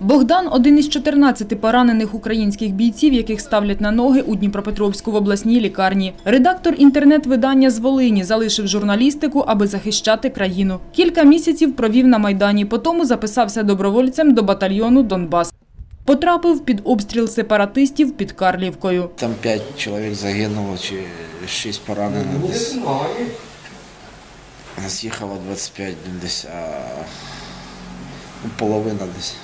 Богдан – один із 14 поранених українських бійців, яких ставлять на ноги у Дніпропетровську в обласній лікарні. Редактор інтернет-видання з Волині залишив журналістику, аби захищати країну. Кілька місяців провів на Майдані, потім записався добровольцем до батальйону «Донбас». Потрапив під обстріл сепаратистів під Карлівкою. Там п'ять чоловік загинуло чи шість поранено десь. Нас їхало 25 десь, а половина десь.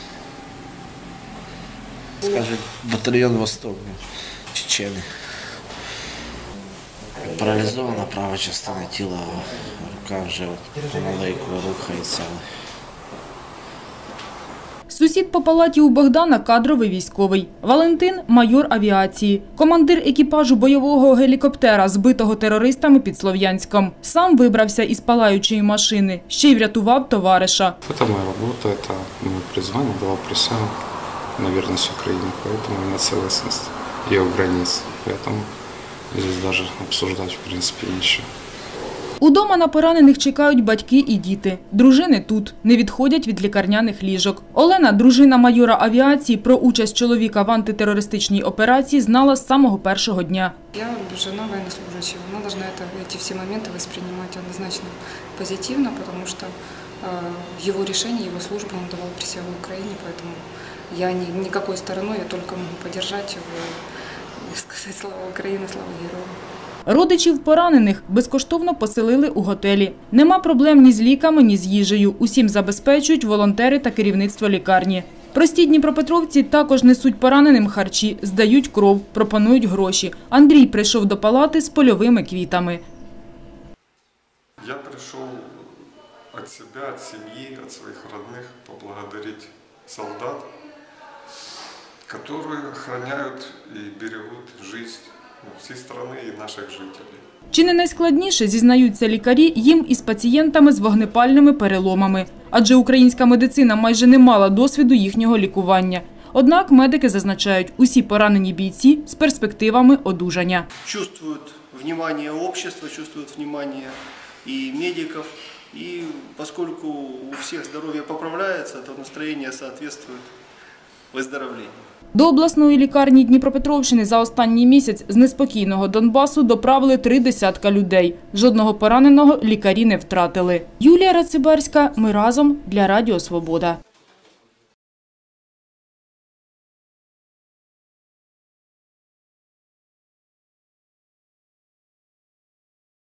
Скажуть, батальйон Восток, чечени. Паралізована права частина тіла, рука вже помаленьку рухається. але Сусід по палаті у Богдана – кадровий військовий. Валентин – майор авіації. Командир екіпажу бойового гелікоптера, збитого терористами під Слов'янськом. Сам вибрався із палаючої машини. Ще й врятував товариша. Это моя работа, это мое призвание, дала присягу на верность Украине, поэтому и на целостность ее границ. Поэтому здесь даже обсуждать в принципе нечего. Удома на поранених чекають батьки і діти. Дружини тут, не відходять від лікарняних ліжок. Олена, дружина майора авіації, про участь чоловіка в антитерористичній операції знала з самого першого дня. Я жена военнослужащего, она должна это, эти все моменты воспринимать однозначно позитивно, потому что э, его решение, его служба, он давал присягу Украине, поэтому я ни, никакой стороной, я только могу поддержать его и сказать слава Украине, слава героям. Родичів поранених безкоштовно поселили у готелі. Нема проблем ні з ліками, ні з їжею. Усім забезпечують волонтери та керівництво лікарні. Прості дніпропетровці також несуть пораненим харчі, здають кров, пропонують гроші. Андрій прийшов до палати з польовими квітами. Я пришел от себя, от семьи, от своих родных поблагодарить солдат, которые охраняют и берегут жизнь ну, всей страны и наших жителей. Чи не найскладніше, зізнаються лікарі, їм із пацієнтами з вогнепальними переломами. Адже українська медицина майже не мала досвіду їхнього лікування. Однак медики зазначають, усі поранені бійці з перспективами одужання. чувствуют внимание общества, чувствуют внимание и медиков. И поскольку у всех здоровье поправляется, то настроение соответствует выздоровлению. До обласної лікарні Дніпропетровщини за останній місяць з неспокійного Донбасу доправили три десятка людей. Жодного пораненого лікарі не втратили. Юлія Рацибарська. Ми разом для Радіо Свобода.